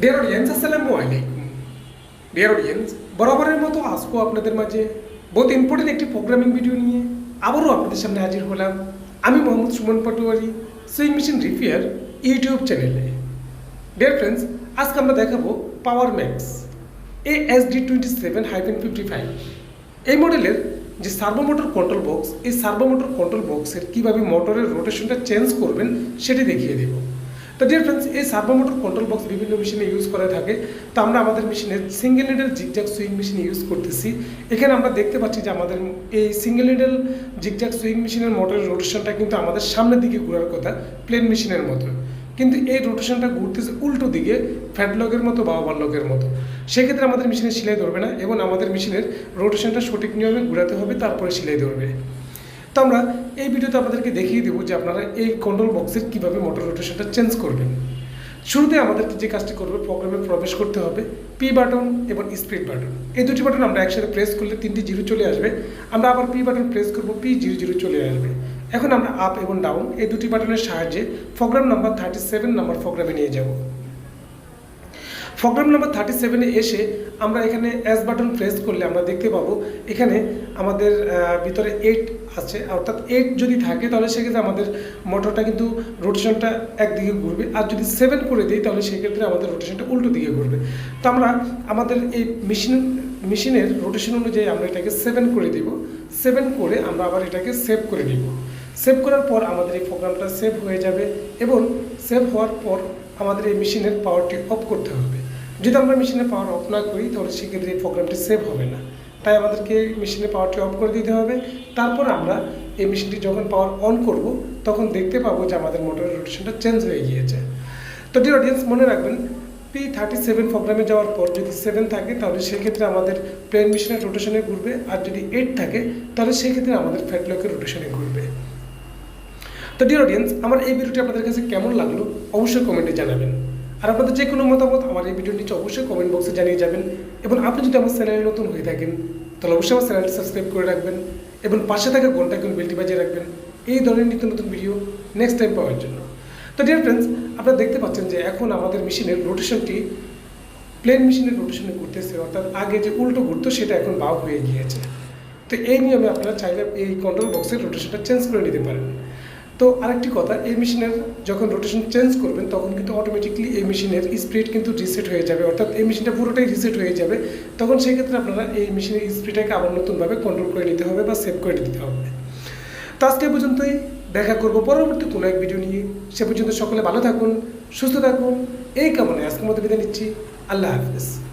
Dear audience আসসালামু আলাইকুম dear audience বরাবরের মতো আসব আপনাদের মাঝে বহুত ইম্পর্টেন্ট একটি প্রোগ্রামিং ভিডিও নিয়ে আবারও আপনাদের সামনে হাজির হলাম। আমি Mohammad Suman Patwari, sewing machine repair YouTube চ্যানেলে ডিয়ার ফ্রেন্ডস আজকে আমরা দেখাবো power max A S D twenty seven hyphen fifty five এই মডেলের যে সার্ভো মোটর কন্ট্রোল বক্স এই সার্ভো মোটর কন্ট্রোল বক্সের কীভাবে মোটরের রোটেশনটা চেঞ্জ করবেন, সেটি দেখিয়ে দেবো। তো ডিয়ার ফ্রেন্ডস এই সার্ভো মোটর কন্ট্রোল বক্স বিভিন্ন মেশিনে ইউজ করা থাকে। তো আমরা আমাদের মেশিনে single needle zigzag sewing machine use করতেছি। এখানে আমরা দেখতে পাচ্ছি যে আমাদের এই সিঙ্গেল নিডেল জিগজ্যাক সুইং মেশিনের মোটরের রোটেশনটা কিন্তু আমাদের সামনের দিকে ঘোরার কথা প্লেন মেশিনের মতো। কিন্তু এই রোটেশনটা ঘুরতেছে উল্টো দিকে ফ্যাটলকের মতো বা ওভারলকের মতো। সেক্ষেত্রে আমাদের মেশিনে সেলাই ধরবে না এবং আমাদের মেশিনের রোটেশনটা সঠিক নিয়মে ঘুরাতে হবে, তারপরে সেলাই ধরবে। তো আমরা এই ভিডিওতে আপনাদেরকে দেখিয়ে দেবো যে আপনারা এই কন্ট্রোল বক্সের কীভাবে মোটর রোটেশনটা চেঞ্জ করবেন। শুরুতে আমাদেরকে যে কাজটি করবে প্রোগ্রামে প্রবেশ করতে হবে পি বাটন এবং স্পিড বাটন এই দুটি বাটন আমরা একসাথে প্রেস করলে তিনটি জিরো চলে আসবে। আমরা আবার পি বাটন প্রেস করব পি জিরো জিরো চলে আসবে। এখন আমরা আপ এবং ডাউন এই দুটি বাটনের সাহায্যে program number thirty seven number প্রোগ্রামে নিয়ে যাব। প্রোগ্রাম নাম্বার থার্টি সেভেনে এসে আমরা এখানে অ্যাস বাটন প্রেস করলে আমরা দেখতে পাবো, এখানে আমাদের ভিতরে এইট আছে। অর্থাৎ এইট যদি থাকে, তাহলে সেক্ষেত্রে আমাদের মোটরটা কিন্তু রোটেশনটা একদিকে ঘুরবে। আর যদি সেভেন করে দিই, তাহলে সেক্ষেত্রে আমাদের রোটেশনটা উল্টো দিকে ঘুরবে। তো আমরা আমাদের এই মেশিন মেশিনের রোটেশন অনুযায়ী আমরা এটাকে সেভেন করে দিব। সেভেন করে আমরা আবার এটাকে সেভ করে দিব সেভ করার পর আমাদের এই প্রোগ্রামটা সেভ হয়ে যাবে এবং সেভ হওয়ার পর আমাদের এই মেশিনের পাওয়ারটি অফ করতে হবে। যদি আমরা মেশিনে পাওয়ার অফ না করি, তাহলে সেক্ষেত্রে এই প্রোগ্রামটি সেভ হবে না। তাই আমাদেরকে মেশিনে পাওয়ারটি অফ করে দিতে হবে। তারপর আমরা এই মেশিনটি যখন পাওয়ার অন করব, তখন দেখতে পাবো যে আমাদের মোটরের রোটেশনটা চেঞ্জ হয়ে গিয়েছে। তো ডিয়ার অডিয়েন্স মনে রাখবেন পি থার্টি সেভেন প্রোগ্রামে যাওয়ার পর যদি সেভেন থাকে, তাহলে সেক্ষেত্রে আমাদের প্লেন মেশিনের রোটেশনে ঘুরবে। আর যদি এইট থাকে, তাহলে সেক্ষেত্রে আমাদের ফ্যাটলকের রোটেশনে ঘুরবে। তো ডিয়ার অডিয়েন্স আমার এই ভিডিওটি আপনাদের কাছে কেমন লাগল, অবশ্যই কমেন্টে জানাবেন। আর আপনাদের যে কোনো মতামত আমার এই ভিডিওর নিচে অবশ্যই কমেন্ট বক্সে জানিয়ে যাবেন। এবং আপনি যদি আমার চ্যানেলে নতুন হয়ে থাকেন, তাহলে অবশ্যই আমার চ্যানেলটি সাবস্ক্রাইব করে রাখবেন এবং পাশে থাকা ঘণ্টা এখন বেলটি বাজিয়ে রাখবেন। এই ধরনের নিত্য নতুন ভিডিও নেক্সট টাইম পাওয়ার জন্য। তো ডিয়ার ফ্রেন্ডস আপনারা দেখতে পাচ্ছেন যে এখন আমাদের মেশিনের রোটেশনটি প্লেন মেশিনের রোটেশনে ঘুরতেছে, অর্থাৎ আগে যে উল্টো ঘুরতো, সেটা এখন বাউ হয়ে গিয়েছে। তো এই নিয়মে আপনারা চাইলে এই কন্ট্রোল বক্সের রোটেশনটা চেঞ্জ করে নিতে পারেন। তো আরেকটি কথা, এই মেশিনের যখন রোটেশন চেঞ্জ করবেন, তখন কিন্তু অটোমেটিকলি এই মেশিনের স্পিড কিন্তু রিসেট হয়ে যাবে। অর্থাৎ এই মেশিনটা পুরোটাই রিসেট হয়ে যাবে। তখন সেই ক্ষেত্রে আপনারা এই মেশিনের স্পিডটাকে আবার নতুনভাবে কন্ট্রোল করে নিতে হবে বা সেভ করে নিতে হবে। তো আজকে পর্যন্তই। দেখা করব পরবর্তী কোনো এক ভিডিও নিয়ে। সে পর্যন্ত সকলে ভালো থাকুন, সুস্থ থাকুন। এই কামনায় আজকের মধ্যে বিদায় নিচ্ছি। আল্লাহ হাফিজ।